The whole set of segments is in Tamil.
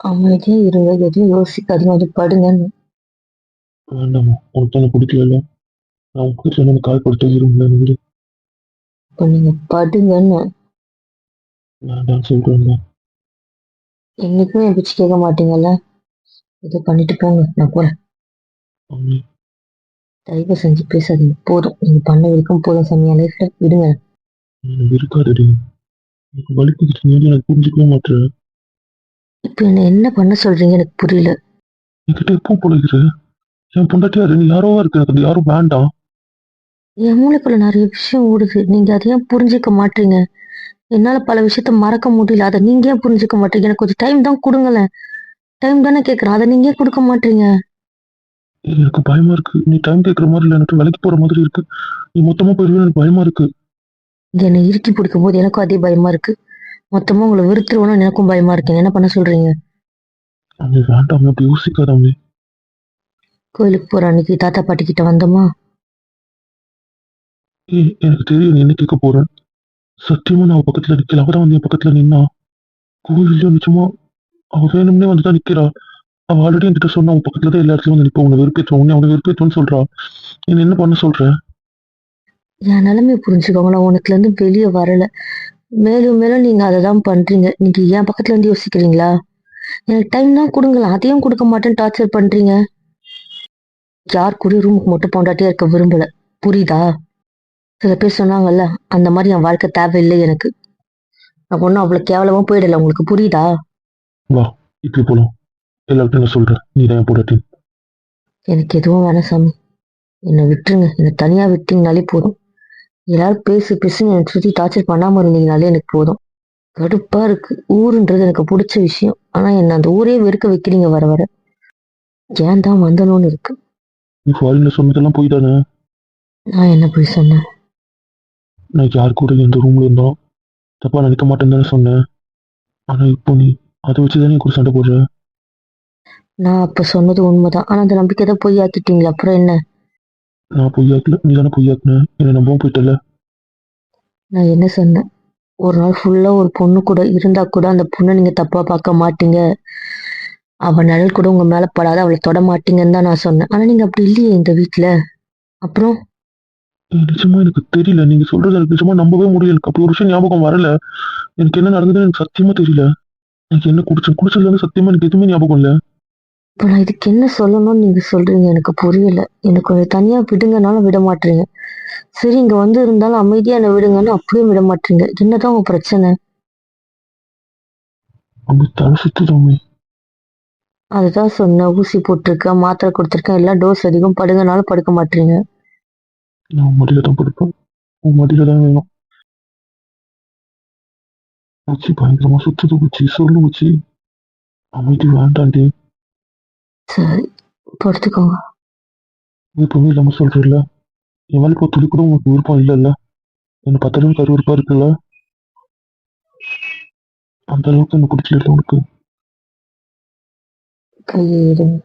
அமைதியா இருங்க. எதையும் யோசிக்காதீங்க. வந்து படுங்கன்னு வேண்டாமா. உனக்கு எனக்கு பிடிக்கல நான் கால் கொடுத்து விரும்பல விடு இப்போ நீங்க படுங்கன்னு. வேண்டாம் சொல்றேன். என்னைக்குமே என் பிச்சு கேட்க மாட்டீங்கல்ல? இதை பண்ணிட்டு போங்க. நான் போறேன். தயவு செஞ்சு பேசாதீங்க. போதும். நீங்க பண்ண வரைக்கும் போதும் சமையா லைஃப்ல விடுங்க. இருக்காதடி எனக்கு வலிக்குது எனக்கு புரிஞ்சுக்கவே மாட்டேன். இப்போ என்ன என்ன பண்ண சொல்றீங்க எனக்கு புரியல. என்கிட்ட எப்போ பொழைக்கிற என் பொண்டாட்டியாரு நீ யாரோவா இருக்கு அது யாரும் வேண்டாம் என் மூளைக்குள்ள நிறைய விஷயம் ஓடுது. நீங்க அதை ஏன் புரிஞ்சுக்க மாட்டீங்க? என்னால பல விஷயத்த மறக்க முடியல. அதை நீங்க ஏன் புரிஞ்சுக்க மாட்டீங்க? எனக்கு கொஞ்சம் டைம் தான் கொடுங்களேன். டைம் தானே கேட்கறேன் அதை நீங்க ஏன் கொடுக்க மாட்டீங்க? எனக்கு பயமா இருக்கு. நீ டைம் கேட்கற மாதிரி இல்லை. எனக்கு வேலைக்கு போற மாதிரி இருக்கு. நீ மொத்தமா போயிருவே எனக்கு பயமா இருக்கு. என்னை இறுக்கி பிடிக்கும் போது எனக்கும் அதே பயமா இருக்கு. மொத்தமா உங்களை வெறுத்துருவோம்னு எனக்கும் பயமா இருக்கு. என்ன பண்ண சொல்றீங்க? அம்மி வேண்டாம் அப்படி யோசிக்காத அம்மி கோயிலுக்கு போற அன்னைக்கு தாத்தா பாட்டி கிட்ட வந்தோமா? ஏய், எனக்கு தெரியும் நீ என்ன கேட்க போறேன் சத்தியமா நான் அவ பக்கத்துல நிக்கல. அவதான் வந்து என் பக்கத்துல நின்னா. கோவில்ல நிச்சயமா அவ வேணும்னே வந்துதான் நிக்கிறா. அவ ஆல்ரெடி என்கிட்ட சொன்னா அவன் பக்கத்துல தான் எல்லா இடத்துலயும் வந்து நிப்பா. உன்னை வெறுப்பேற்றுவோம் உன்னை அவனை வெறுப்பேற்றுவோன்னு சொல்றா. நீ என்ன பண்ண சொல்ற? என் நிலைமையை புரிஞ்சுக்கோங்க நான் உனக்குல இருந்து வெளியே வரல. மேலும் மேலும் நீங்க அதை தான் பண்றீங்க. நீங்க என் பக்கத்துல இருந்து யோசிக்கிறீங்களா? எனக்கு டைம் தான் கொடுங்களேன். அதையும் கொடுக்க மாட்டேன்னு டார்ச்சர் பண்றீங்க. யார் கூட ரூமுக்கு மட்டும் பொண்டாட்டியா இருக்க விரும்பல. புரியுதா? சில பேர் சொன்னாங்கல்ல அந்த மாதிரி என் வாழ்க்கை தேவையில்லை எனக்கு. நான் ஒன்றும் அவ்வளவு கேவலமா போயிடல. உங்களுக்கு புரியுதா? இப்படி போலாம். எல்லார்ட்டும் நான் சொல்றேன். நீ தான் பொண்டாட்டி. எனக்கு எதுவும் வேணாம் சாமி. என்னை விட்டுருங்க. என்னை தனியா விட்டீங்கனாலே போதும். எல்லாரும் பேசி பேசுன்னு என்னை சுத்தி டார்ச்சர் பண்ணாம இருந்தீங்கனாலே எனக்கு போதும். கடுப்பா இருக்கு. ஊருன்றது எனக்கு பிடிச்ச விஷயம். ஆனா என்ன அந்த ஊரே வெறுக்க வைக்கிறீங்க வர வர. ஏன் தான் வந்தணும்னு இருக்கு. நீ ஃபாரின்ல சொன்னதெல்லாம் போய் தானே நான் என்ன போய் சொன்னேன்? நான் யார் கூட எந்த ரூம்ல இருந்தோம்? தப்பா நினைக்க மாட்டேன்னு தானே சொன்னேன். ஆனா இப்போ நீ அதை வச்சுதானே என் கூட சண்டை போடுற? நான் அப்ப சொன்னது உண்மைதான். ஆனா அந்த நம்பிக்கை தான் பொய் ஆக்கிட்டீங்களா அப்புறம் என்ன? நான் பொய்யாக்கல நீ தானே பொய்யாக்குன என்னை நம்பவும் போயிட்டல நான் என்ன சொன்னேன்? ஒரு நாள் ஃபுல்லா ஒரு பொண்ணு கூட இருந்தா கூட அந்த பொண்ணை நீங்க தப்பா பார்க்க மாட்டீங்க. அவ நிழல் கூட உங்க மேல படாத அவளை தொட மாட்டீங்கன்னு தான் நான் சொன்னேன். ஆனா நீங்க அப்படி இல்லையே இந்த வீட்ல. அப்புறம்? நிஜமா எனக்கு தெரியல. நீங்க சொல்றது எனக்கு நிஜமா நம்பவே முடியல. எனக்கு அப்படி ஒரு விஷயம் ஞாபகம் வரல. எனக்கு என்ன நடந்ததுன்னு எனக்கு சத்தியமா தெரியல. எனக்கு என்ன குடிச்சேன் குடிச்சதுல சத்தியமா எனக்கு எதுவுமே ஞாபகம் இல்ல. இப்போ நான் இதுக்கு என்ன சொல்லணும்னு நீங்க சொல்றீங்க? எனக்கு புரியல. எனக்கு கொஞ்சம் தனியா விடுங்கனாலும் விட மாட்டீங்க. சரி இங்க வந்து இருந்தாலும் அமைதியா என்ன விடுங்கன்னு அப்படியே விட மாட்டீங்க. என்னதான் உங்க பிரச்சனை? அதுதான் சொன்னேன். ஊசி போட்டிருக்கேன் மாத்திரை கொடுத்துருக்கேன். எல்லாம் டோஸ் அதிகம். படுங்கனாலும் படுக்க மாட்டீங்க. நான் மடியில தான் படுப்பேன். உன் மடியில தான் வேணும். பயங்கரமா சுத்துது உச்சி சொல்லு உச்சி அமைதி வேண்டாண்டி சரி படுத்துக்கோங்க விருப்பமே இல்லாம சொல்றல என் மேல இப்போ துளி கூட உங்களுக்கு விருப்பம் இல்லைல்ல? என்ன பத்தளவு கருவிருப்பா இருக்குல்ல? அந்த அளவுக்கு என்ன பிடிக்கல உனக்கு? கையை எடுங்க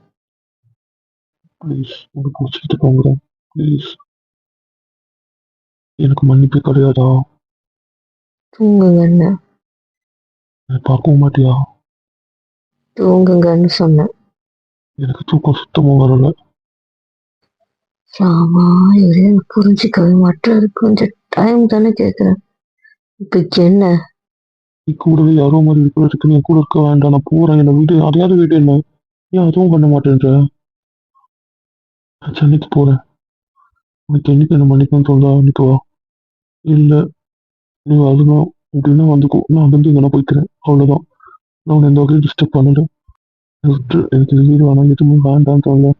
ப்ளீஸ் உனக்கு வச்சுக்கிட்டு போங்கிறேன் ப்ளீஸ் எனக்கு மன்னிப்பு கிடையாதா? தூங்குங்கன்னு பார்க்கவும் மாட்டியா? தூங்குங்கன்னு சொன்னேன். எனக்கு தூக்கம் சுத்தமா வரல. இது எனக்கு புரிஞ்சுக்கவே மாட்டாரு கொஞ்சம் டைம் தானே கேக்குறேன். இப்ப என்ன? நீ கூடவே யாரோ மாதிரி இருக்கிறதுக்கு நீ கூட இருக்க வேண்டாம். நான் போறேன். என்னை வீடு. அதையாவது வீடு என்ன? ஏன் அதுவும் பண்ண மாட்டேன்ற? நான் சென்னைக்கு போறேன். உனக்கு என்னைக்கு என்ன மன்னிக்கணும்னு தோணுதா அன்னைக்கு வா. இல்ல நீ அதுதான் அப்படின்னா வந்துக்கோ. நான் வந்து இங்கே போய்க்கிறேன். அவ்வளவுதான். நான் உன்னை எந்த வகையும் டிஸ்டர்ப் பண்ணல. விட்டு எனக்கு வீடு வேணாம். எதுவுமே வேண்டாம் தோணல.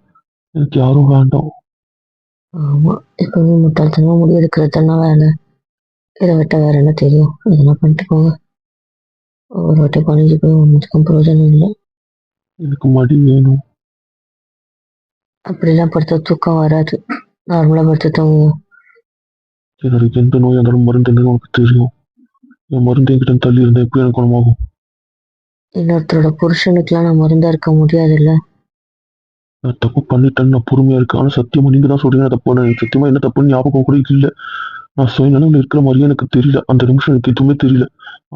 எனக்கு யாரும் வேண்டாம். ஆமா. எப்பவுமே முட்டாள்தனமா முடி எடுக்கிறது தானே வேலை. இதை விட்ட வேற என்ன தெரியும்? எதனா பண்ணிட்டு போங்க ஒரு வாட்டி பணிஞ்சு போய் ஒன்றுக்கும் பிரயோஜனம் இல்லை. எனக்கு மடி வேணும். அப்படிலாம் படுத்தா தூக்கம் வராது. நார்மலா படுத்து தூங்குங்க என்னோட எந்த நோய் இருந்தாலும் மருந்து என்னன்னு உனக்கு தெரியும். என் மருந்து என்கிட்ட தள்ளி இருந்தா எப்படி எனக்கு குணமாகும். இன்னொருத்தரோட புருஷனுக்குலாம் நான் மருந்தா இருக்க முடியாதுல்ல. நான் தப்பு பண்ணிட்டேன்னு நான் பொறுமையா இருக்கேன். ஆனா சத்தியமா நீங்க தான் சொல்றீங்க. நான் தப்பு சத்தியமா என்ன தப்புன்னு ஞாபகம் கூட இல்ல. நான் சுயநலவில் இருக்கிற மாதிரியே எனக்கு தெரியல. அந்த நிமிஷம் எனக்கு எதுவுமே தெரியல.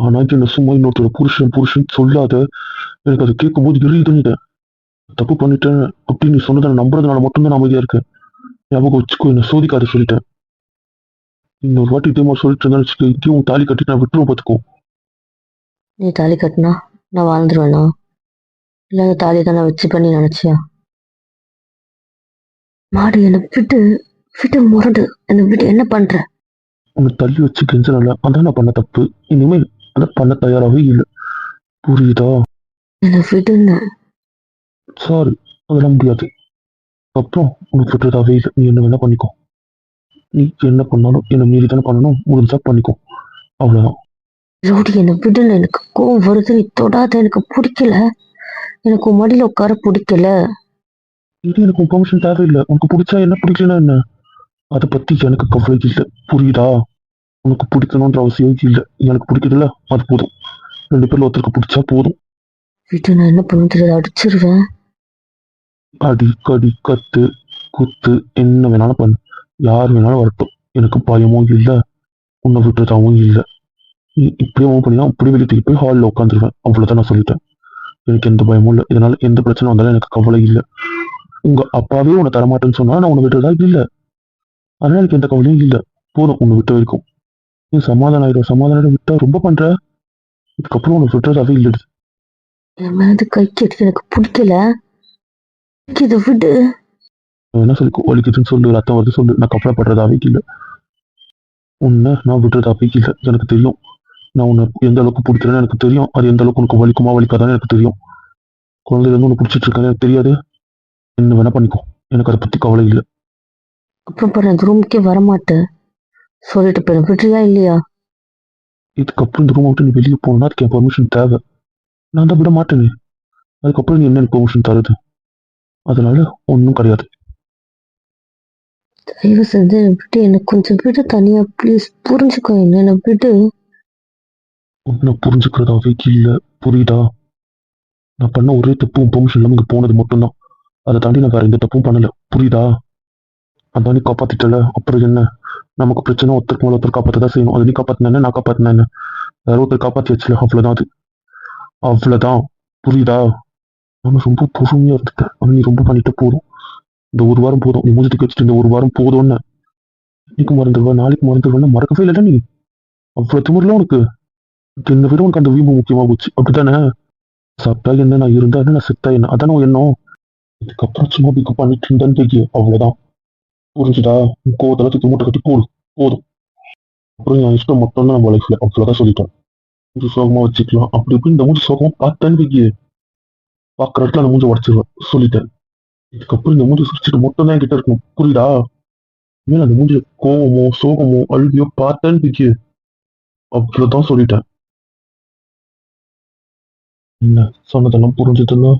ஆனா என்ன சும்மா இன்னொருத்தர புருஷன் புருஷன் சொல்லாத. எனக்கு அதை கேட்கும்போது எரியுதுன்னு தப்பு பண்ணிட்டேன் அப்படின்னு நீ சொன்னதை நான் நம்புறதுனால மட்டும்தான் நான் அமைதியா இருக்கேன். ஞாபகம் வச்சுக்கோ என்ன சோதிக்காத சொல்லிட்டேன். இன்னொரு வாட்டி இதே மாதிரி சொல்லிட்டு இருந்தா வச்சுக்கோ உன் தாலி கட்டி நான் விட்டுருவோம் பார்த்துக்கோ. நீ தாலி கட்டினா? நான் வாழ்ந்துருவேனா? இல்லை அந்த தாலி தான் நான் வச்சு பண்ணி நினைச்சியா? மாடு என்னை விட்டு விட்டு முரடு என்னை விட்டு என்ன பண்ற? உன்னை தள்ளி வச்சு கெஞ்சனால அதான் நான் பண்ண தப்பு. இனிமேல் அதை பண்ண தயாராகவே இல்லை. புரியுதா? என்னை விடுன்னு சாரி அதெல்லாம் முடியாது. அப்புறம் உனக்கு விட்டுறதாவே இல்லை. நீ என்ன வேணா பண்ணிக்கோ. நீ என்ன பண்ணாலும் என்னை மீறி தானே பண்ணணும். முடிஞ்சா பண்ணிக்கோ. அவ்வளவுதான். ரோடி என்னை விடுன்னு எனக்கு கோவம் வருது. நீ தொடாத. எனக்கு பிடிக்கல. எனக்கு உன் மடியில உட்கார பிடிக்கல. இது எனக்கு பெர்மிஷன் தேவையில்லை. உனக்கு பிடிச்சா என்ன பிடிக்கலன்னா என்ன? அதை பத்தி எனக்கு கவலை இல்லை. புரியுதா? உனக்கு பிடிக்கணுன்ற அவசியம் இல்லை. எனக்கு பிடிக்குதுல்ல? அது போதும். ரெண்டு பேர்ல ஒருத்தருக்கு பிடிச்சா போதும். விட்டு நான் என்ன பண்ண தெரியாது. அடிச்சிருவேன். அடி கடி கத்து குத்து என்ன வேணாலும் பண்ணு. யார் வேணாலும் வரட்டும். எனக்கு பயமும் இல்லை. உன்னை விட்டுறதாவும் இல்லை. இப்படியே மூவ் பண்ணினா அப்படியே வெளியே தூக்கி போய் ஹாலில் உட்காந்துருவேன் அவ்வளோதான் நான் சொல்லிட்டேன். எனக்கு எந்த பயமும் இல்லை. இதனால எந்த பிரச்சனை வந்தாலும் எனக்கு கவலை இல்லை. உங்க அப்பாவே உன்னை தரமாட்டேன்னு சொன்னா நான் உன்னை விட்டுறதா? இல்லை. அதனால எனக்கு எந்த கவலையும் இல்லை. போதும் உன்னை விட்ட வரைக்கும். நீ சமாதானம் ஆயிடும் சமாதானம் விட்டா ரொம்ப பண்ற. இதுக்கப்புறம் உன்னை விட்டுறதாவே இல்லை. என் மேல கை கட்டி எனக்கு பிடிக்கல. இதை விடு. என்ன சொல்லி வலிக்குதுன்னு சொல்லு ரத்தம் வருது சொல்லு. நான் கவலைப்படுறதாவே இல்லை உன்னை நான் விடுறதாவே இல்லை எனக்கு தெரியும். நான் உன்னை எந்த அளவுக்கு பிடிக்கிறேன்னு எனக்கு தெரியும். அது எந்த அளவுக்கு உனக்கு வலிக்குமா வலிக்காதான்னு எனக்கு தெரியும். குழந்தையிலேருந்து உன்னை பிடிச்சிட்டு இருக்கேன்னு எனக்கு தெரியாது. என்ன வேணா பண்ணிக்கோ. எனக்கு அதை பத்தி கவலை இல்லை. அப்புறம் பாரு அந்த ரூமுக்கே வரமாட்டேன் சொல்லிட்டு போயிடும் விடுறியா இல்லையா? இதுக்கப்புறம் இந்த ரூமை விட்டு நீ வெளியே போகணும்னா அதுக்கு என் பெர்மிஷன் தேவை. நான் தான் விட மாட்டேனே. அதுக்கப்புறம் நீ என்ன பெர்மிஷன் தருது. அதனால ஒன்றும் கிடையாது. தயவு செஞ்சு விட்டு எனக்கு கொஞ்சம் விடு தனியா. ப்ளீஸ் புரிஞ்சுக்கோ என்ன என்னை விடு. உன்னை புரிஞ்சுக்கிறதாவே இல்லை புரியுதா? நான் பண்ண ஒரே தப்பும் உன் பெர்மிஷன் இல்லாமல் இங்கே போனது மட்டும்தான். அதை தாண்டி நான் வேற எந்த தப்பும் பண்ணலை. புரியுதா? அதான் நீ காப்பாத்திட்டல. அப்புறம் என்ன? நமக்கு பிரச்சனை ஒருத்தருக்கு மேலே ஒருத்தர் காப்பாற்ற தான் செய்யணும். அதை நீ காப்பாத்தின நான் காப்பாத்தின வேற ஒருத்தர் காப்பாற்றி வச்சுல அவ்வளோதான் அது. அவ்வளோதான் புரியுதா? நான் ரொம்ப பொறுமையாக இருந்துட்டேன் ஆனால் நீ ரொம்ப பண்ணிட்டு போதும். இந்த ஒரு வாரம் போதும். நீ மூஞ்சி வச்சுட்டு இந்த ஒரு வாரம் போதும்னு. இன்னைக்கு மறந்துடுவேன் நாளைக்கு மறந்துடுவேன் மறக்கவே இல்லைடா நீ. அவ்வளோ திமுறல உனக்கு. என்னை விட உனக்கு அந்த வீம்பு முக்கியமா போச்சு. அப்படித்தானே? சாப்பிட்டா என்ன நான் இருந்தா என்ன நான் செத்தா என்ன? அதானே எண்ணம். இதுக்கப்புறம் சும்மா பிக்கு பண்ணிட்டு இருந்தேன்னு தெரியும் அவ்வளவுதான். புரிஞ்சுதா? உன் கோவத்தெல்லாம் தூக்கி மூட்டை கட்டி போடு. போதும். அப்புறம் என் இஷ்டம் மட்டும் தான் நம்ம லைஃப்ல அவ்வளவுதான் சொல்லிட்டேன் மூஞ்சி சோகமா வச்சுக்கலாம். அப்படி இப்படி இந்த மூஞ்சி சோகமா பார்த்தேன்னு தெரியும் பார்க்குற இடத்துல அந்த மூஞ்சி உடச்சிருவேன். சொல்லிட்டேன். இதுக்கப்புறம் இந்த மூஞ்சி சுரிச்சிட்டு மட்டும் தான் என்கிட்ட இருக்கணும். புரியுதா? மேல அந்த மூஞ்சி கோவமோ சோகமோ அழுகியோ பார்த்தேன்னு தெரியும் அவ்வளோதான் சொல்லிட்டேன். என்ன சொன்னதெல்லாம் புரிஞ்சதுன்னா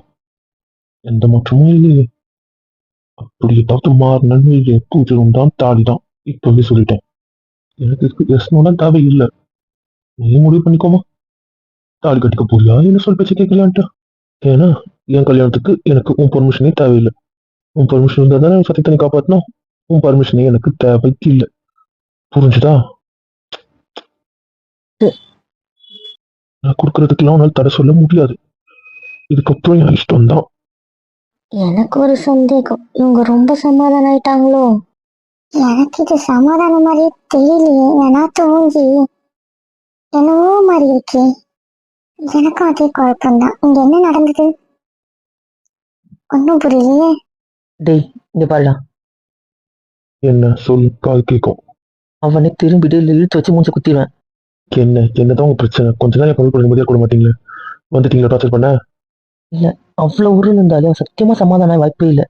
எந்த மாற்றமும் இல்லையே அப்படி ஏதாவது மாறினு பூஜகம் தான் தாடி தான் இப்பவே சொல்லிட்டேன். எனக்கு இதுக்கு எஸ்னோட தேவை இல்லை நீ முடிவு பண்ணிக்கோமா? தாலி கட்டிக்க போறியா? என்ன சொல் பேச்சு கேட்கலான்ட்டு? ஏன்னா என் கல்யாணத்துக்கு எனக்கு உன் பர்மிஷனே தேவையில்லை. உன் பர்மிஷன் இருந்தால் தானே சத்தியத்தை நீ உன் பர்மிஷனே எனக்கு தேவைக்கு இல்லை. புரிஞ்சுதா? நான் கொடுக்கறதுக்கெல்லாம் உன்னால தடை சொல்ல முடியாது. இதுக்கப்புறம் என் இஷ்டம் தான் எனக்கு ஒரு சந்தேகம். இவங்க ரொம்ப சமாதானம் ஆயிட்டாங்களோ? எனக்கு இது சமாதானம் மாதிரியே தெரியலையே. ஏன்னா தூங்கி என்னவோ மாதிரி இருக்கே. எனக்கும் அதே குழப்பம்தான். இங்க என்ன நடந்தது? ஒன்னும் புரியலையே. டேய் இங்க பாருடா. என்ன? சொல் காது கேட்கும் அவனை திரும்பிட்டு இழுத்து வச்சு மூஞ்ச குத்திடுவேன் என்ன என்னதான் உங்க பிரச்சனை? கொஞ்ச நேரம் கம்மி பண்ண நிம்மதியா கூட மாட்டீங்களே? வந்துட்டீங்களா டார்ச்சர் பண்ண? அவ்வளவு உருள் இருந்தாலும் சத்தியமா சமாதானம் வாய்ப்பே இல்லை.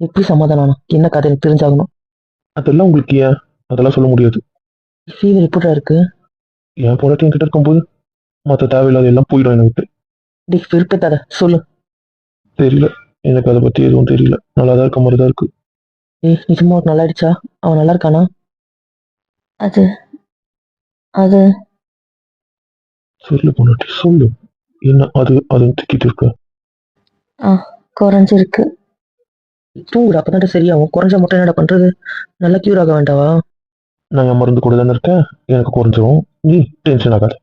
எப்படி சமாதானம் ஆனா? என்ன கதை எனக்கு தெரிஞ்சாகணும்? அதெல்லாம் உங்களுக்கு ஏன்? அதெல்லாம் சொல்ல முடியாது. ஃபீவர் எப்படா இருக்கு? என் பொண்டாட்டி என்கிட்ட இருக்கும்போது மற்ற தேவையில்லாத எல்லாம் போயிடும் என்னை விட்டு. டேய் விருப்பத்தாத சொல்லு. தெரியல. எனக்கு அதை பத்தி எதுவும் தெரியல. நல்லா தான் இருக்க மாதிரி தான் இருக்கு. ஏய் நிஜமா நல்லா ஆயிடுச்சா அவன் நல்லா இருக்கானா அது அது சொல்லு பொண்டாட்டி சொல்லு. என்ன அது அதுன்னு திக்கிட்டு இருக்க. குறைஞ்சிருக்கு. தூங்குற அப்பதான் சரியாகும். குறைஞ்சா மட்டும் என்னடா பண்றது? நல்லா கியூர் ஆக வேண்டாவா? நான் என் மருந்து கூட தானே இருக்கேன். எனக்கு குறைஞ்சிரும். நீ டென்ஷன் ஆகாத.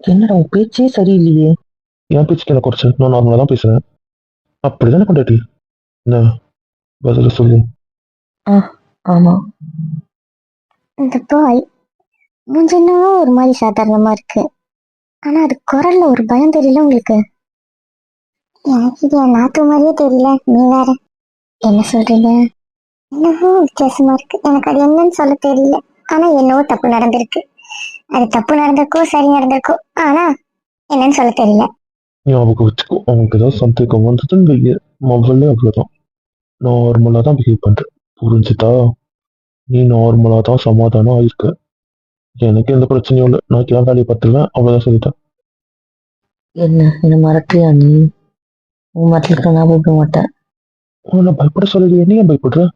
என்னடா உன் பேச்சே சரியில்லையே. என் பேச்சுக்கு என்ன குறைச்சு நான் நார்மலாக தான் பேசுறேன். அப்படிதானே கொண்டாட்டி என்ன? பதில சொல்லு. ஆமா. இந்த பாய் மூஞ்சென்னவோ ஒரு மாதிரி சாதாரணமா இருக்கு. ஆனா அது குரல்ல ஒரு பயம் தெரியல உங்களுக்கு. எனக்கு இது என் நாத்து மாதிரியே தெரியல. நீ வேற. என்ன சொல்றீங்க? என்னவோ வித்தியாசமா இருக்கு. எனக்கு அது என்னன்னு சொல்ல தெரியல. ஆனா என்னவோ தப்பு நடந்திருக்கு. அது தப்பு நடந்திருக்கோ சரி நடந்திருக்கோ ஆனா என்னன்னு சொல்ல தெரியல. ஞாபகம் வச்சுக்கோ அவங்களுக்கு ஏதாவது சந்தேகம் வந்ததுன்னு வைய மொபைல்ல அவ்வளவுதான். நார்மலா தான் பிஹேவ் பண்றேன் புரிஞ்சுதா? நீ நார்மலா தான் சமாதானம் ஆயிருக்க. எனக்கு எந்த பிரச்சனையும் இல்லை. நான் என் வேலையை பார்த்துருவேன். அவ்வளோதான் சொல்லிட்டேன். என்ன? என்ன மறக்கிறியா நீ? உன் மரத்துக்கு நான் பயப்பட மாட்டேன். உன்னை பயப்பட சொல்லலையே. நீ ஏன் பயப்படுற?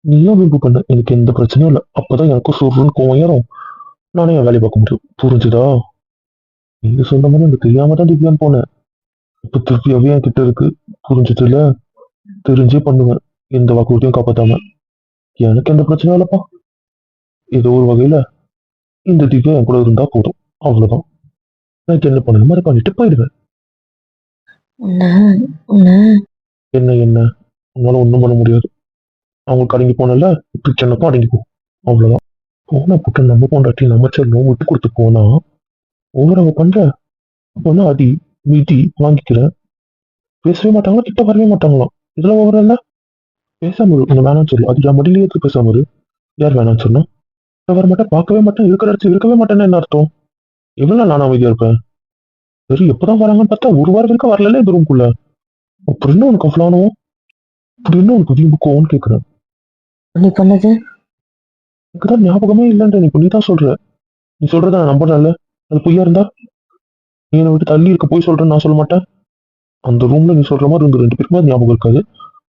நீயும் விரும்பு பண்ண? எனக்கு எந்த பிரச்சனையும் இல்லை. அப்பதான் எனக்கும் சுருன்னு கோவம் ஏறும். நானே என் வேலையை பார்க்க முடியும். புரிஞ்சுதா? நீங்க சொல்ற மாதிரி எனக்கு தெரியாம தான் திவ்யான் போனேன். இப்ப திருப்பியாவே என் கிட்ட இருக்கு புரிஞ்சதுல தெரிஞ்சே பண்ணுவேன். எந்த வாக்குறுதியும் காப்பாத்தாம. எனக்கு எந்த பிரச்சனையும் இல்லப்பா. ஏதோ ஒரு வகையில இந்த திவ்யா என் கூட இருந்தா போதும். அவ்வளவுதான். எனக்கு என்ன பண்ணணுமோ அதை பண்ணிட்டு போயிடுவேன். என்ன என்ன? உன்னால ஒண்ணும் பண்ண முடியாது. அவங்களுக்கு அடங்கி போனல இப்ப சின்னக்கும் அடங்கிக்கும் அவ்வளவுதான். போன புட்டு நம்ம பொண்டாட்டி நம்ம செல்லும் விட்டு கொடுத்து போனா ஒவ்வொரு பண்ற? அப்போனா அடி மீட்டி வாங்கிக்கிறேன். பேசவே மாட்டாங்களா கிட்ட வரவே மாட்டாங்களாம் இதெல்லாம் ஒவ்வொரு இல்ல? பேசாம இரு உங்க வேணாம்னு சொல்லு. அது மடியிலே எடுத்து பேசாம இரு. யார் வேணாம்னு சொன்னா? வர மாட்டேன் பார்க்கவே மாட்டேன் இருக்கிற இடத்துல இருக்கவே மாட்டேன்னு என்ன அர்த்தம்? எவ்வளவு நாள் நான் அமைதியா இருப்பேன்? சரி எப்பதான் வராங்கன்னு பார்த்தா ஒரு வாரம் வரைக்கும் வரல இந்த ரூம்குள்ள அப்புறம் என்ன உனக்கு அவ்வளோ அப்படி என்ன உனக்கு வீம்பு கோவம்னு கேட்குறேன் நீ பண்ணது? எனக்கு தான் ஞாபகமே இல்லைன்ற நீ நீ தான் சொல்ற. நீ சொல்றத நான் நம்புறேன்ல. அது பொய்யா இருந்தா? நீ என்னை விட்டு தள்ளி இருக்க போய் சொல்றேன்னு நான் சொல்ல மாட்டேன்? அந்த ரூம்ல நீ சொல்ற மாதிரி இருந்து ரெண்டு பேருக்குமே ஞாபகம் இருக்காது.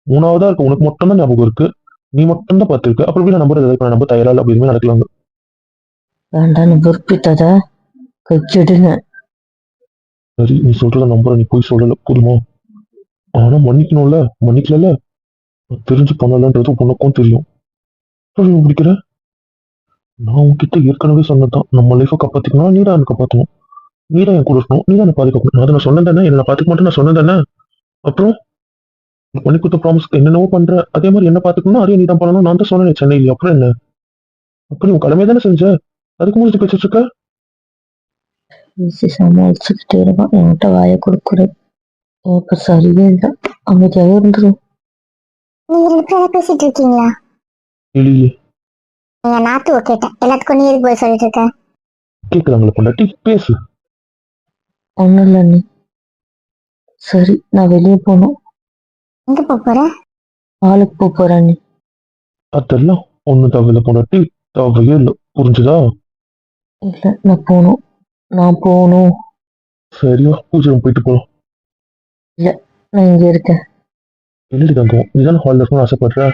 மூணாவதா இருக்கு உனக்கு மட்டும் தான் ஞாபகம் இருக்கு. நீ மட்டும் தான் பார்த்துருக்க. அப்புறம் எப்படி நான் நம்புறது இப்ப நான் நம்ப தயாரா அப்படி எதுவுமே நடக்கலாங்க. வேண்டான்னு வெறுப்பித்தத கைச்செடுங்க சரி நீ சொல்றத நம்புற நீ போய் சொல்லல புரியுமா ஆனா மன்னிக்கணும்ல மன்னிக்கல தெரிஞ்சு பண்ணலன்றது உனக்கும் தெரியும். பிடிக்கிற? நான் உன்கிட்ட ஏற்கனவே சொன்னதுதான். நம்ம லைஃபை காப்பாத்திக்கணும். நீ தான் காப்பாற்றணும் நீ தான் என் கூட இருக்கணும். நீ தான் பாதுகாக்கணும். நான் அதை நான் சொன்னேன் தானே? என்ன பாத்துக்க மாட்டேன் நான் சொன்னேன் தானே? அப்புறம்? பண்ணி கொடுத்த ப்ராமிஸ் என்னென்னவோ பண்ற. அதே மாதிரி என்ன பாத்துக்கணும் அதே நீ தான் பண்ணணும். நான் தான் சொன்னேன் சென்னையில அப்புறம் என்ன? அப்புறம் உன் கடமை தானே செஞ்ச? அதுக்கு முடிச்சு பேசிட்டு இருக்க பேசி சமாளிச்சுக்கிட்டே இருக்கான். என்கிட்ட வாயை கொடுக்குறேன் இப்ப சரியே இல்லை. அமைதியாவே இருந்துரும். நீங்க ரெண்டு பேரும் பேசிட்டு இருக்கீங்களா? இல்லையே. நீங்க நாத்துவ கேட்டேன். எல்லாத்துக்கும் நீ எதுக்கு போய் சொல்லிட்டு இருக்க? கேக்குறாங்களே பொண்டாட்டி? பேசு. ஒண்ணும் இல்லை நீ. சரி நான் வெளியே போகணும். எங்க போக போற? ஆளுக்கு போக போறேன். நீ அதெல்லாம் ஒண்ணும் தவிர பொண்டாட்டி. தேவையே இல்லை. புரிஞ்சுதா? இல்லை நான் போகணும் நான் போகணும் சரியா பூஜை போயிட்டு போலாம். நான் இங்க இருக்கேன். என்னடி தங்கம் நீதான் ஹாலில் இருக்கணும்னு ஆசைப்படுற?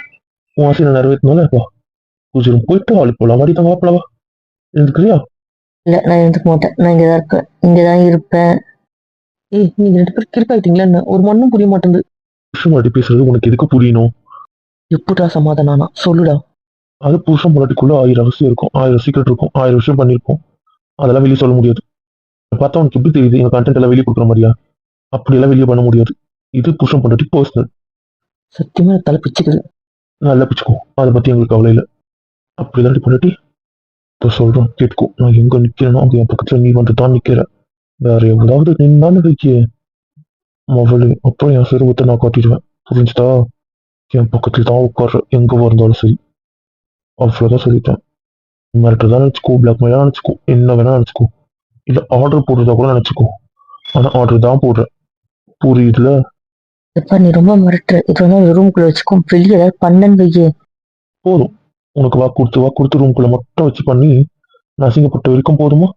உன் ஆசையை நான் நிறைவேற்றனால வா. பூஜை போயிட்டு ஹாலுக்கு போலாம் மாதிரி தங்க வாப்பலவா இருந்துக்கிறியா இல்லை நான் இருந்துக்க மாட்டேன். நான் இங்கே தான் இருப்பேன் இங்கே தான் இருப்பேன். ஏய் நீங்க ரெண்டு பேரும் கிறுக்காயிட்டீங்களா என்ன? ஒரு மண்ணும் புரிய மாட்டேங்குது. புருஷன் முன்னாடி பேசுறது உனக்கு எதுக்கு புரியணும்? எப்படா சமாதானா சொல்லுடா. அது புருஷன் முன்னாடிக்குள்ள ஆயிரம் ரகசியம் இருக்கும். ஆயிரம் சீக்கிரம் இருக்கும். ஆயிரம் விஷயம் பண்ணியிருக்கோம் அதெல்லாம் வெளியே சொல்ல முடியாது. பார்த்தா உனக்கு எப்படி தெரியுது? எங்க கண்டென்ட் எல்லாம் வெளியே கொடுக்குற மாதிரியா? அப்படியெல்லாம் வெளியே பண்ண முடியாது. இது புருஷன் பொண்டாட்டி பர்சனல் சத்தியமா தலை பிச்சுக்குது. நல்லா பிச்சுக்கோ. அதை பத்தி எங்களுக்கு கவலை இல்லை. அப்படிதான் பொண்டாட்டி. இப்போ சொல்றேன் கேட்டுக்கோ. நான் எங்க நிக்கிறேனோ அங்க என் பக்கத்துல நீ வந்து தான் நிக்கிற. வேற எவ்வளவு நின்னான்னு வைக்கிய மவளு அப்புறம் என் சிறுவத்தை நான் காட்டிடுவேன். புரிஞ்சுதா? என் பக்கத்துல தான் உட்கார்ற எங்க இருந்தாலும் சரி. அவ்வளவுதான் சொல்லிட்டேன். மிரட்டுறதா நினைச்சுக்கோ பிளாக்மெயிலா நினைச்சுக்கோ என்ன வேணா நினைச்சுக்கோ. இல்ல ஆர்டர் போடுறதா கூட நினைச்சுக்கோ. ஆனா ஆர்டர் தான் போடுறேன். புரியுதுல? எப்பா நீ ரொம்ப மிரட்டுற. இது வந்து ஒரு ரூம்குள்ள வச்சுக்கோ. வெளியே ஏதாவது பண்ணன்னு வையே. போதும். உனக்கு வாக்கு கொடுத்து வாக்கு கொடுத்து ரூம்குள்ள மட்டும் வச்சு பண்ணி நான் அசிங்கப்பட்ட வரைக்கும் போதுமா?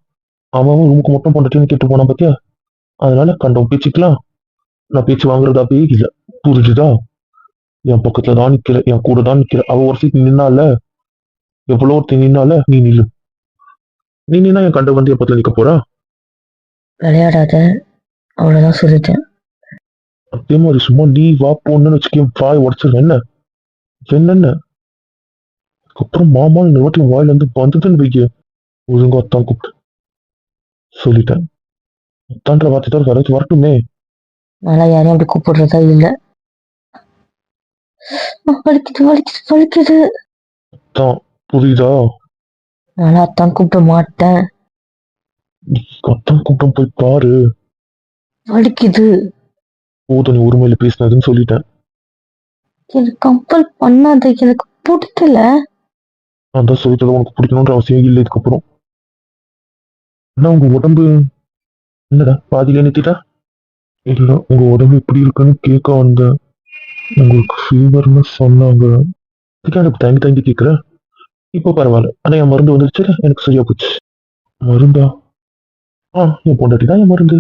அவன் ரூமுக்கு மட்டும் பொண்டாட்டின்னு கேட்டு போனான் பாத்தியா? அதனால கண்டவன் பேச்சுக்கலாம் நான் பேச்சு வாங்குறதாவே இல்லை புரிஞ்சுதா என் பக்கத்துல தான் நிக்கிற என் கூட தான் நிக்கிற அவ ஒரு சீட் நின்னால எவ்வளோ ஒருத்தர் நின்னால நீ நில்லு நீ நின்னா என் கண்ட வந்து என் பக்கத்துல நிக்க போறா விளையாடாத அவ்வளவுதான் சொல்லிட்டேன் அதே மாதிரி சும்மா நீ வா போன்னு வச்சுக்கேன் வாய் உடச்சிருவேன் என்ன என்னென்ன அப்புறம் மாமா இந்த வாட்டி வாயில இருந்து வந்ததுன்னு வைக்க ஒழுங்கா அத்தான் கூப்பிட்டு சொல்லிட்டேன் அத்தான்ற வார்த்தை தான் யாராச்சும் வரட்டுமே நான் யாரையும் அப்படி கூப்பிடுறதா இல்ல. வலிக்குது வலிக்குது வலிக்குது. அத்தான் புரியுதா? நான் அத்தான் கூப்பிட மாட்டேன். அத்தான் கூட்டம் போய் பாரு. வலிக்குது. போதும் நீ உரிமையில பேசினதுன்னு சொல்லிட்டேன். எனக்கு கம்பல் பண்ணாத எனக்கு பிடிக்கல. நான் தான் சொல்லிட்டது உனக்கு பிடிக்கணுன்ற அவசியம் இல்லை இதுக்கப்புறம். என்ன உங்க உடம்பு? என்னடா பாதியில நிறுத்திட்டா? இல்ல உங்க உடம்பு எப்படி இருக்குன்னு கேட்க வந்தேன் உங்களுக்கு ஃபீவர்னு சொன்னாங்க. இதுக்கு எனக்கு தங்கி தங்கி கேட்குற இப்போ பரவாயில்ல. ஆனா என் மருந்து வந்துருச்சு எனக்கு சரியா போச்சு. மருந்தா? ஆ என் பொண்டாட்டி தான் என் மருந்து.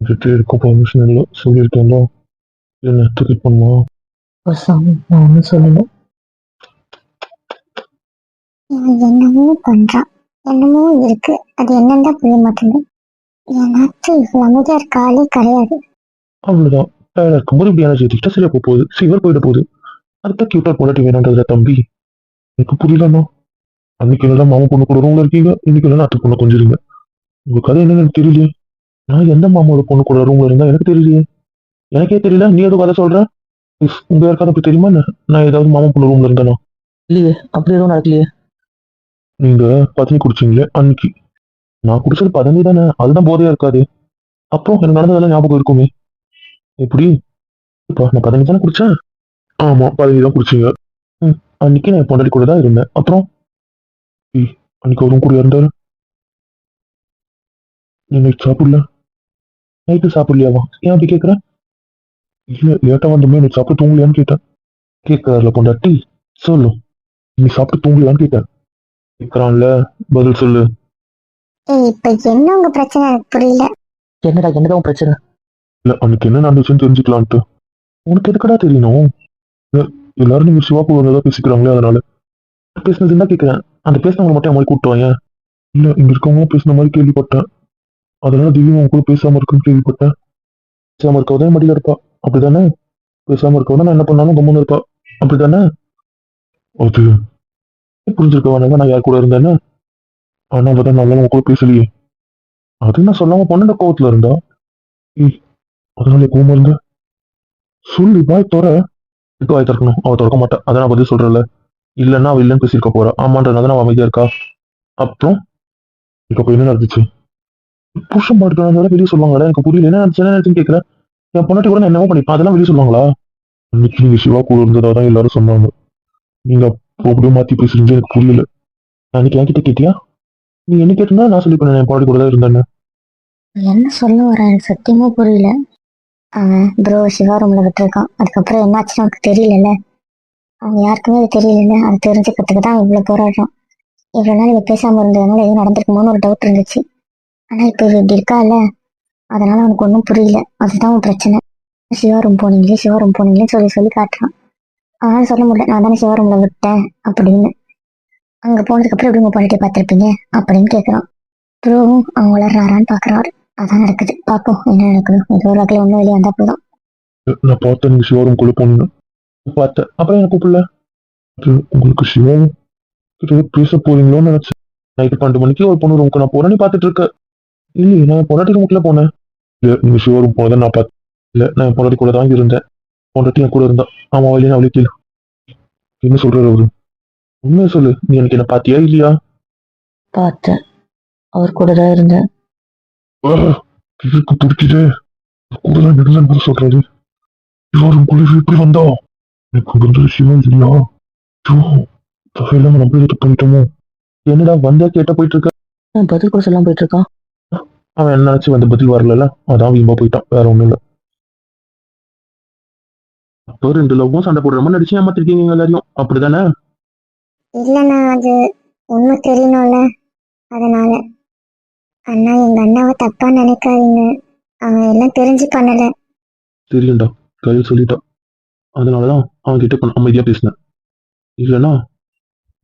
கிட்ட இருக்க பர்மிஷன் இல்லை. சொல்லியிருக்கேன்ல. என்ன தூக்கிட்டு பண்ணுமா ஒன்றும் என்னமோ பண்றான். என்னமோ இருக்கு. அது என்னன்னு தான் புரிய மாட்டேங்குது. என் இவ்வளவு அமைதியா இருக்க ஆளே கிடையாது. அவ்வளவுதான். டயர்டா இருக்கும்போது இப்படி எனர்ஜி எடுத்துக்கிட்டா சரியா போக போகுது ஃபீவர் போயிட போகுது. அடுத்த கியூட்டா பொண்டாட்டி வேணுன்றதுல தம்பி எனக்கு புரியலண்ணா. அன்னைக்கு என்னதான் மாமா பொண்ணு கூட ரூம்ல இருக்கீங்க? இன்னைக்கு என்ன அத்தை பொண்ணு கொஞ்சிருங்க. உங்க கதை என்னன்னு எனக்கு தெரியலையே. நான் எந்த மாமாவோட பொண்ணு கூட ரூம்ல இருந்தா எனக்கு தெரியலையே. எனக்கே தெரியல. நீ எதுவும் கதை சொல்ற? உங்க யாருக்காவது அப்படி தெரியுமா? என்ன? நான் ஏதாவது மாமா பொண்ணு ரூம்ல இருந்தேனா? இல்லையே அப்படி எதுவும் நடக்கலையே. நீங்க பதனி குடிச்சீங்களே அன்னைக்கு. நான் குடிச்சது பதனி தானே அதுதான் போதையா இருக்காது. அப்புறம் எனக்கு நடந்ததெல்லாம் ஞாபகம் இருக்குமே. எப்படி? இப்போ நான் பதனி தானே குடிச்சேன் ஆமா பதனி தான் குடிச்சீங்க ம் அன்னைக்கு நான் பொண்டாடி கூட தான் இருந்தேன். அப்புறம்? அன்னைக்கு அவரும் கூட இருந்தாரு. நீ நைட் சாப்பிடல? நைட்டு சாப்பிடலையாவா? ஏன் அப்படி கேட்குற இல்ல லேட்டா வந்தோமே நீ சாப்பிட்டு தூங்கலையான்னு கேட்டேன். கேட்கறாருல பொண்டாட்டி? சொல்லு. நீ சாப்பிட்டு தூங்கலையான்னு கேட்டேன். கேட்கறான்ல பதில் சொல்லு. ஏய் இப்ப என்ன உங்க பிரச்சனை? எனக்கு புரியல. என்னடா என்னதான் உன் பிரச்சனை? இல்ல அன்னைக்கு என்ன நடந்துச்சுன்னு தெரிஞ்சுக்கலான்ட்டு. உனக்கு எதுக்கடா தெரியணும்? இல்ல, எல்லாரும் நீங்க சிவா வந்ததா பேசிக்கிறாங்களே அதனால. பேசினது என்ன கேட்கிறேன் அந்த பேசினவங்க மட்டும் மாதிரி கூப்பிட்டு வாங்க இல்ல இங்க இருக்கவங்க பேசின மாதிரி கேள்விப்பட்டேன். அதனால திடீர்னு உங்க கூட பேசாம இருக்குன்னு கேள்விப்பட்டேன். பேசாம இருக்கவதான் மடியில இருப்பா. அப்படிதானே பேசாம இருக்கவதான் நான் என்ன பண்ணாலும் கம்முன்னு இருப்பா. அப்படிதானே அது புரிஞ்சிருக்க வேணாங்க நான் யார் கூட இருந்தேன்னு? ஆனா பார்த்தா நல்லா உங்க கூட பேசலையே. அது நான் சொல்லாம பொண்ணு கோவத்துல இருந்தா? ஏய், அதனால கோவம் இருந்த? சொல்லி பாய் தோற. இதுக்கு வாய் திறக்கணும். அவள் திறக்க மாட்டேன் அதை நான் பதில் சொல்றேன்ல. இல்லைன்னா அவ இல்லைன்னு பேசியிருக்க போறா. ஆமான்றதுனால அவ அமைதியா இருக்கா? அப்புறம்? இப்ப என்ன நடந்துச்சு? புருஷன் பாட்டுக்கிறத வெளியே சொல்லுவாங்களா எனக்கு புரியல. என்ன நடந்துச்சு? என்ன நடந்துச்சுன்னு கேட்கல என் பொண்ணாட்டி கூட நான் என்னவோ அதெல்லாம் வெளியே சொல்லுவாங்களா? அன்னைக்கு நீங்க சிவா கூட இருந்ததா தான் எல்லாரும் சொன்னாங்க. நீங்க அப்படியே மாத்தி பேசுறீங்க எனக்கு புரியல. அன்னைக்கு என்கிட்ட கேட்டியா? நீ என்ன கேட்டினா நான் சொல்லி என் பாடி கூட தான் இருந்தேன்னு. என்ன சொல்ல வர எனக்கு சத்தியமா புரியல. அவன் ப்ரோ சிவா ரூம்ல விட்டுருக்கான். அதுக்கப்புறம் என்னாச்சுன்னு அவனுக்கு தெரியலல்ல. அவங்க யாருக்குமே அது தெரியலல்ல. அது தெரிஞ்சுக்கிறதுக்கு தான் இவ்வளவு போராடுறான். இவ்வளவு நாள் இவ பேசாம இருந்ததுனால எதுவும் நடந்திருக்குமோன்னு ஒரு டவுட் இருந்துச்சு. ஆனா இப்ப இவ இப்படி இருக்கால அதனால அவனுக்கு ஒன்றும் புரியல. அதுதான் உன் பிரச்சனை. சிவா ரூம் போனீங்களே சிவா ரூம் போனீங்களே சொல்லி சொல்லி காட்டுறான். அதனால சொல்ல முடியல. நான் தானே சிவா ரூம்ல விட்டேன் அப்படின்னு. அங்க போனதுக்கு அப்புறம் எப்படி உங்க பொண்ணுட்டி பார்த்துருப்பீங்க அப்படின்னு கேக்குறான் ப்ரோவும் அவங்க வளர்றாரான்னு பாக்குறாரு. அதான் நடக்குது. பார்ப்போம் என்ன நடக்கணும் ஏதோ ஒரு வகையில் ஒன்றும் வெளியே வந்தா போதும். நான் பார்த்தேன் நீங்க சிவாரும் குழு போனீங்க பார்த்தேன். அப்புறம் எனக்கு கூப்பிடல? அது உங்களுக்கு சிவம் கிட்ட பேச போறீங்களோன்னு நினைச்சேன். நைட்டு பன்னெண்டு மணிக்கு ஒரு பொண்ணு ரூமுக்கு நான் போறேன்னு பார்த்துட்டு இருக்கேன். இல்லையே நான் என் பொண்டாட்டி ரூமுக்குள்ள போனேன். இல்ல நீங்க சிவா ரூம் போனதை நான் பார்த்தேன் இல்ல நான் என் பொண்டாட்டி கூட தான் இருந்தேன். பொண்டாட்டி என் கூட இருந்தா. ஆமா வழியா அவளே கீழே என்ன சொல்றாரு அவரு? உண்மையை சொல்லு. நீ எனக்கு என்ன பாத்தியா இல்லையா? பார்த்தேன். அவர் கூட தான் இருந்தேன். இதுக்கு துடிக்குதே. கூட தான் நெடுதல் கூட சொல்றாரு. சிவாரும் குளிர் இப்படி வந்தா? எனக்கு இருந்தது சிவா இல்லையா ஐயோ, தகையில்லாம நம்ம பண்ணிட்டோமோ என்னடா வந்தா கேட்ட போயிட்டு இருக்க பதில் கூட சொல்லாம போயிட்டு இருக்கான் அவன் என்ன நினைச்சு வந்த பதில் வரல அதான் வீம்பா போயிட்டான். வேற ஒண்ணும் இல்ல. அப்போ ரெண்டு லவ்வும் சண்டை போடுற மாதிரி நடிச்சு ஏமாத்திருக்கீங்க எல்லாரையும். அப்படிதானே? இல்லைண்ணா அது உண்மை தெரியணும்ல. அதனால. அண்ணா எங்க அண்ணாவை தப்பா நினைக்காதீங்க. அவன் எல்லாம் தெரிஞ்சு பண்ணல. தெரியும்டா கையில் சொல்லிட்டா. அதனாலதான் அவன் கிட்ட இப்ப அமைதியா பேசினேன். இல்லைன்னா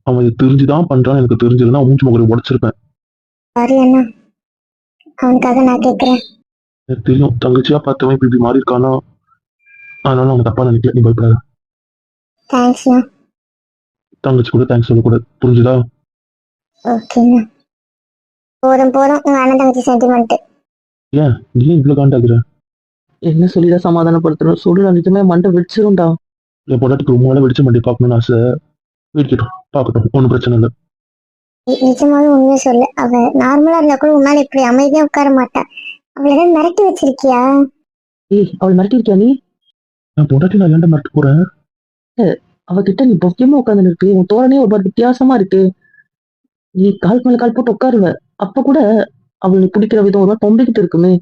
அவன் இது தெரிஞ்சுதான் பண்றான்னு எனக்கு தெரிஞ்சிருந்தா மூச்சு முகரை உடைச்சிருப்பேன். சாரி அண்ணா. அவனுக்காக நான் கேட்குறேன் எனக்கு தெரியும் தங்கச்சியா பார்த்தவன் இப்படி இப்படி மாறி இருக்கானா? அதனால அவங்க தப்பா நினைக்கல. நீ பயப்படாத. தேங்க்ஸ்ண்ணா தங்கச்சி கூட தேங்க்ஸ் சொல்லக்கூடாது புரிஞ்சுதா? ஓகேண்ணா போதும் போதும். உங்க அண்ணன் தங்கச்சி சென்டிமெண்ட் ஏன்? நீ ஏன் இவ்வளவு காண்டாக்குற என்ன சொல்லிதான் சமாதானப்படுத்தணும் சுடுல நிஜமே மண்டை வெடிச்சிரும்டா. என் பொண்டாட்டிக்கு ரொம்ப நாளா வெடிச்ச மாட்டே பார்க்கணும்னு ஆசை. வெடிக்கட்டும். பார்க்கட்டும். ஒன்றும் பிரச்சனை இல்லை. நிஜமாவே உண்மையை சொல்லு. அவ நார்மலா இருந்தா கூட உன்னால இப்படி அமைதியா உட்கார மாட்டா. அவளை ஏதாவது மிரட்டி வச்சிருக்கியா? ஏய் அவள் மிரட்டிருக்கியா நீ? நான் பொண்டாட்டி நான் ஏன்டா மிரட்ட போறேன்? அவகிட்ட நீ பக்கியமா உட்காந்து இருக்கு உன் தோரணே ஒரு மாதிரி வித்தியாசமா இருக்கு. நீ கால் மேல கால் போட்டு உட்காருவ. அப்ப கூட அவள் நீ பிடிக்கிற விதம் ஒரு மாதிரி தொம்பிக்கிட்டு இருக்குமே.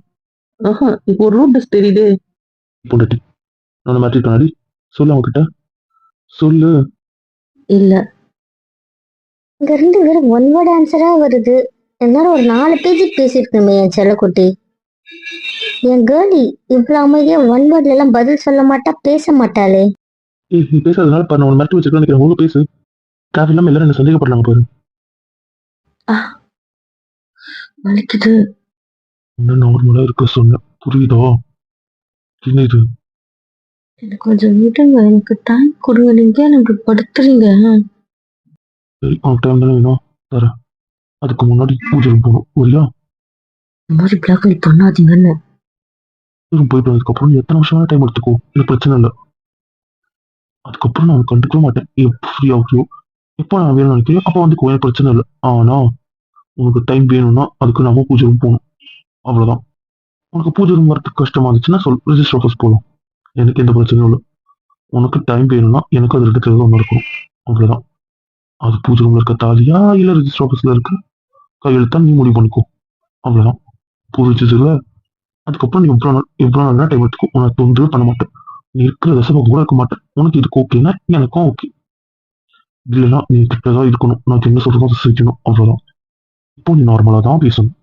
ஆஹா இப்போ ஒரு ரூட் தெரியுதே. பொண்டாட்டி நான் சொல்லு அவகிட்ட சொல்லு. இல்ல. இங்க இருந்து வெறும் ஒன் வேர்ட் ஆன்சரா வருது. எல்லாரும் ஒரு நாலு பேஜ் பேசியிருக்கணுமே என் செல்லக்குட்டி. என் கேர்ளி இவ்வளவு அமைதியா ஒன் வேர்ட்ல எல்லாம் பதில் சொல்ல மாட்டா பேச மாட்டாளே. நீ பேசாதனால பாரு நான் உன்னை மிரட்டி வச்சிருக்கேன் நினைக்கிறேன் ஒழுங்கு பேசு. தேவையில்லாம எல்லாரும் என்ன சந்தேகப்படுறாங்க பாரு. வலிக்குது. இன்னும் நார்மலா இருக்க சொன்னேன் புரியுதா? என்ன இது? எனக்கு கொஞ்சம் விடுங்க எனக்கு டைம் கொடுங்க. நீங்க எனக்கு படுத்துறீங்க? சரி உனக்கு டைம் தானே வேணும்? தரேன். அதுக்கு முன்னாடி பூஜை போகணும் புரியா இந்த மாதிரி பிளாக்மெயில் பண்ணாதீங்கன்னு. போயிட்டு வந்ததுக்கப்புறம் எத்தனை வருஷம் டைம் எடுத்துக்கோ. இது பிரச்சனை இல்லை. அதுக்கப்புறம் நான் கண்டுக்கவே மாட்டேன். எப்போ ஆகியோ எப்போ நான் வேணும் நினைக்கிறேன் அப்போ வந்து கோயில் பிரச்சனை இல்லை. ஆனா உனக்கு டைம் வேணும்னா அதுக்கு நாம பூஜை ரூம் போகணும். அவ்வளோதான் உனக்கு பூஜை ரூம் வரத்துக்கு கஷ்டமா இருந்துச்சுன்னா சொல். ரிஜிஸ்டர் ஆஃபீஸ் போகலாம் எனக்கு எந்த பிரச்சனையும் இல்லை. உனக்கு டைம் வேணும்னா எனக்கு அது ரெண்டு தேவை நடக்கணும் அவ்வளோதான் அது பூஜை ரூமில் இருக்க தாலியா இல்லை ரிஜிஸ்டர் ஆஃபீஸ்ல இருக்க கையெழுத்தா நீ முடிவு பண்ணிக்கோ. அவ்வளோதான் புரிஞ்சதுல அதுக்கப்புறம் நீ இவ்வளோ நாள் இவ்வளோ நாள் டைம் எடுத்து உனக்கு தொந்தரவே பண்ண மாட்டேன். நீ இருக்கிற தசமம் கூட இருக்க மாட்டேன். உனக்கு இதுக்கு ஓகேன்னா எனக்கும் ஓகே இல்லைன்னா நீ கிட்டதான் இருக்கணும். நான் என்ன சொல்றதோ அதை செய்யணும் அவ்வளவுதான். இப்போ நீ நார்மலா தான் பேசணும்.